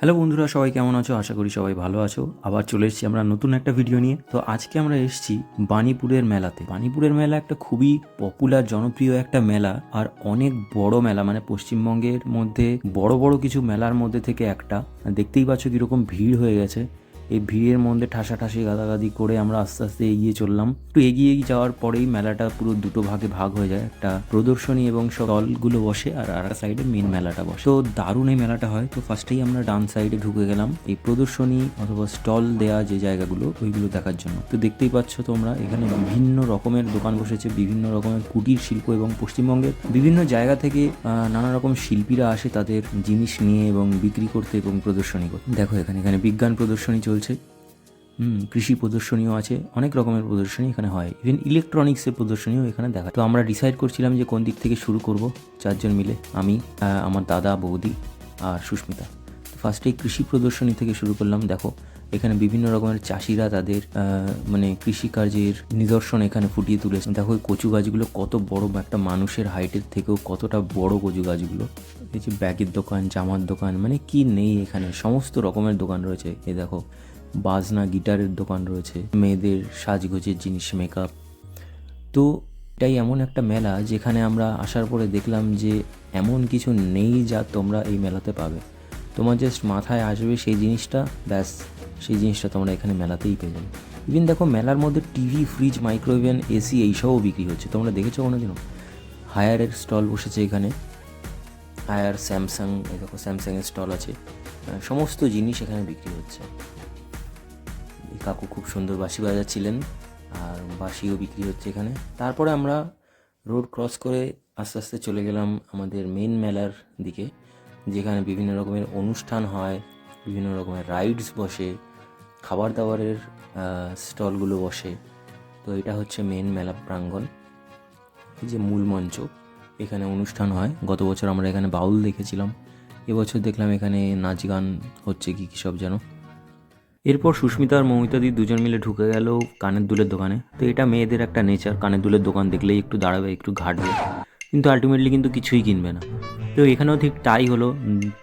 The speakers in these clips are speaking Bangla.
হ্যালো বন্ধুরা, সবাই কেমন আছো? আশা করি সবাই ভালো আছো। আবার চলে এসেছি আমরা নতুন একটা ভিডিও নিয়ে। তো আজকে আমরা এসেছি বাণীপুরের মেলাতে। বানিপুরের মেলা একটা খুবই পপুলার জনপ্রিয় একটা মেলা আর অনেক বড় মেলা। মানে পশ্চিমবঙ্গের মধ্যে বড় বড় কিছু মেলার মধ্যে থেকে একটা। দেখতেই পাচ্ছ কীরকম ভিড় হয়ে গেছে। এই ভিড়ের মধ্যে ঠাসাঠাসি গাদাগাদি করে আমরা আস্তে আস্তে এগিয়ে চললাম। একটু এগিয়ে যাওয়ার পরেই মেলাটা পুরো দুটো ভাগে ভাগ হয়ে যায়। একটা প্রদর্শনী এবং স্টলগুলো বসে আর আর সাইডে মেন মেলাটা বসে। তো দারুণ এই মেলাটা হয়। তো ফার্স্টেই আমরা ডান সাইডে ঢুকে গেলাম। এই প্রদর্শনী অথবা স্টল দেয়া যে জায়গাগুলো, ওইগুলো দেখার জন্য। তো দেখতেই পাচ্ছ তোমরা, এখানে বিভিন্ন রকমের দোকান বসেছে, বিভিন্ন রকমের কুটির শিল্প এবং পশ্চিমবঙ্গের বিভিন্ন জায়গা থেকে নানা রকম শিল্পীরা আসে তাদের জিনিস নিয়ে এবং বিক্রি করতে এবং প্রদর্শনী করতে। দেখো এখানে এখানে বিজ্ঞান প্রদর্শনী চলছে। হুম, কৃষি প্রদর্শনীও আছে, অনেক রকমের প্রদর্শনী এখানে হয়। ইভেন ইলেকট্রনিক্সের প্রদর্শনীও এখানে দেখা। তো আমরা ডিসাইড করছিলাম যে কোন দিক থেকে শুরু করব, চারজন মিলে, আমি আমার দাদা, বৌদি আর সুস্মিতা। ফার্স্টেই কৃষি প্রদর্শনী থেকে শুরু করলাম। দেখো এখানে বিভিন্ন রকমের চাষিরা তাদের মানে কৃষিকার্যের নিদর্শন এখানে ফুটিয়ে তুলেছে। দেখো কচু গাছগুলো কত বড় একটা মানুষের হাইটের থেকেও কতটা বড় কচু গাছগুলো। এই যে ব্যাগের দোকান, জামার দোকান মানে কি নেই এখানে? সমস্ত রকমের দোকান রয়েছে। এই দেখো, বাজনা, গিটারের দোকান রয়েছে, মেয়েদের সাজগোজের জিনিস মেকআপ তো এটাই এমন একটা মেলা যেখানে আমরা আসার পরে দেখলাম যে এমন কিছু নেই যা তোমরা এই মেলাতে পাবে। তোমার জাস্ট মাথায় আসবে সেই জিনিসটা, ব্যাস, সেই জিনিসটা তোমরা এখানে মেলাতেই পেয়ে যাবে। ইভেন দেখো মেলার মধ্যে টিভি ফ্রিজ মাইক্রোওভেন এসি এইসবও বিক্রি হচ্ছে। তোমরা দেখেছ কোনো কোনোদিনও হায়ারের স্টল বসেছে এখানে। হায়ার স্যামসাং এই দেখো স্যামসাংয়ের স্টল আছে। সমস্ত জিনিস এখানে বিক্রি হচ্ছে। কাকু খুব সুন্দর বাঁশি বাজাচ্ছিলেন, আর বাঁশিও বিক্রি হচ্ছে এখানে। তারপরে আমরা রোড ক্রস করে আস্তে আস্তে চলে গেলাম আমাদের মেন মেলার দিকে। যেখানে বিভিন্ন রকমের অনুষ্ঠান হয়, বিভিন্ন রকমের রাইডস বসে খাবার দাবারের স্টলগুলো বসে। তো এটা হচ্ছে মেন মেলা প্রাঙ্গণ। যে মূল মঞ্চ, এখানে অনুষ্ঠান হয়। গত বছর আমরা এখানে বাউল দেখেছিলাম। এবছর দেখলাম এখানে নাচ গান হচ্ছে কি, কী সব যেন। এরপর সুস্মিতা আর মৌমিতাদি দুজন মিলে ঢুকে গেল কানের দুলের দোকানে। তো এটা মেয়েদের একটা নেচার কানের দুলের দোকান দেখলেই একটু দাঁড়াবে, একটু ঘাটবে। কিন্তু আলটিমেটলি কিন্তু কিছুই কিনবে না। তো এখানেও ঠিক তাই হলো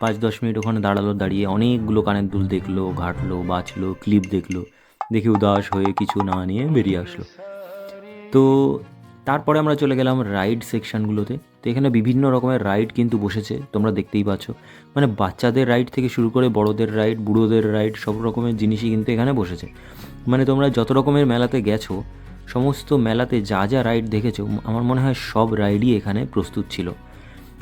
পাঁচ দশ মিনিট ওখানে দাঁড়াল, দাঁড়িয়ে অনেকগুলো কানের দুল দেখল, ঘাটলো বাছলো ক্লিপ দেখল, দেখে উদাস হয়ে কিছু না নিয়ে বেরিয়ে আসলো। তো তারপরে আমরা চলে গেলাম রাইড সেকশনগুলোতে তো এখানে বিভিন্ন রকমের রাইড কিন্তু বসেছে, তোমরা দেখতেই পাচ্ছ। মানে বাচ্চাদের রাইড থেকে শুরু করে বড়দের রাইড বুড়োদের রাইড সব রকমের জিনিসই কিন্তু এখানে বসেছে। মানে তোমরা যত রকমের মেলাতে গেছো সমস্ত মেলাতে যা যা রাইড দেখেছ, আমার মনে হয় সব রাইডই এখানে প্রস্তুত ছিল।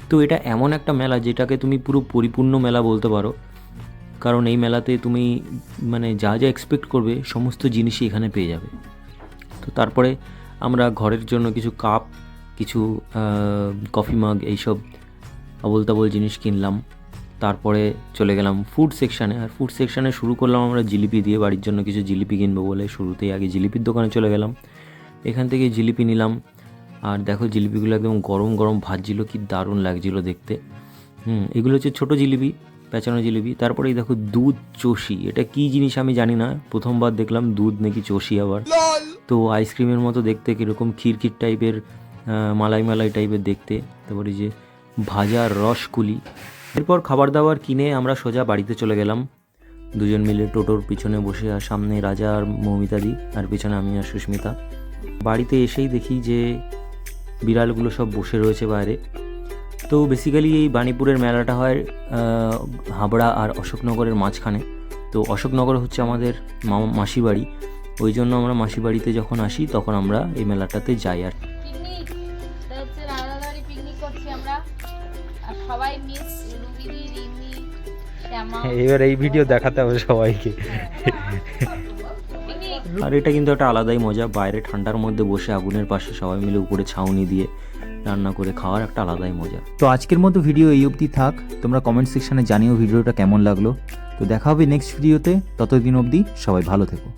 তো এটা এমন একটা মেলা যেটাকে তুমি পুরো পরিপূর্ণ মেলা বলতে পারো। কারণ এই মেলাতে তুমি মানে যা যা এক্সপেক্ট করবে, সমস্ত জিনিসই এখানে পেয়ে যাবে। তো তারপরে আমরা ঘরের জন্য কিছু কাপ কিছু কফি মাগ এইসব আবল তাবল জিনিস কিনলাম। তারপরে চলে গেলাম ফুড সেকশানে আর ফুড সেকশানে শুরু করলাম আমরা জিলিপি দিয়ে বাড়ির জন্য কিছু জিলিপি কিনবো বলে। শুরুতেই আগে জিলিপির দোকানে চলে গেলাম। এখান থেকে জিলিপি নিলাম। আর দেখো জিলিপিগুলো একদম গরম গরম ভাজছিল কি দারুণ লাগছিল দেখতে। হুম এগুলো হচ্ছে ছোটো জিলিপি পেঁচানো জিলিপি। তারপরে দেখো দুধ চষি। এটা কি জিনিস আমি জানি না। প্রথমবার দেখলাম দুধ নাকি চষি আবার। তো আইসক্রিমের মতো দেখতে কীরকম খিরখির টাইপের মালাই মালাই টাইপের দেখতে। তারপরে এই যে ভাজা রসকুলি। এরপর খাবার দাবার কিনে আমরা সোজা বাড়িতে চলে গেলাম। দুজন মিলে টোটোর পিছনে বসে আর সামনে রাজা আর মৌমিতাদি, আর পিছনে আমি আর সুস্মিতা। বাড়িতে এসেই দেখি যে বিড়ালগুলো সব বসে রয়েছে বাইরে। তো বেসিক্যালি এই বাণীপুরের মেলাটা হয় হাবড়া আর অশোকনগরের মাঝখানে। তো অশোকনগর হচ্ছে আমাদের মাসি বাড়ি ওই জন্য আমরা মাসি বাড়িতে যখন আসি, তখন আমরা এই মেলাটাতে যাই আর আর সবাই মিস রুবিদি রিমি এবার এই ভিডিও দেখাতে হবে সবাইকে। আর এটা কিন্তু একটা আলাদাই মজা বাইরে ঠান্ডার মধ্যে বসে আগুনের পাশে সবাই মিলে উপরে ছাউনি দিয়ে রান্না করে খাওয়ার একটা আলাদাই মজা। তো আজকের মতো ভিডিও এই অবধি থাক। তোমরা কমেন্ট সেকশনে জানিও ভিডিওটা কেমন লাগল। তো দেখা হবে নেক্সট ভিডিওতে ততদিন অবধি সবাই ভালো থেকো।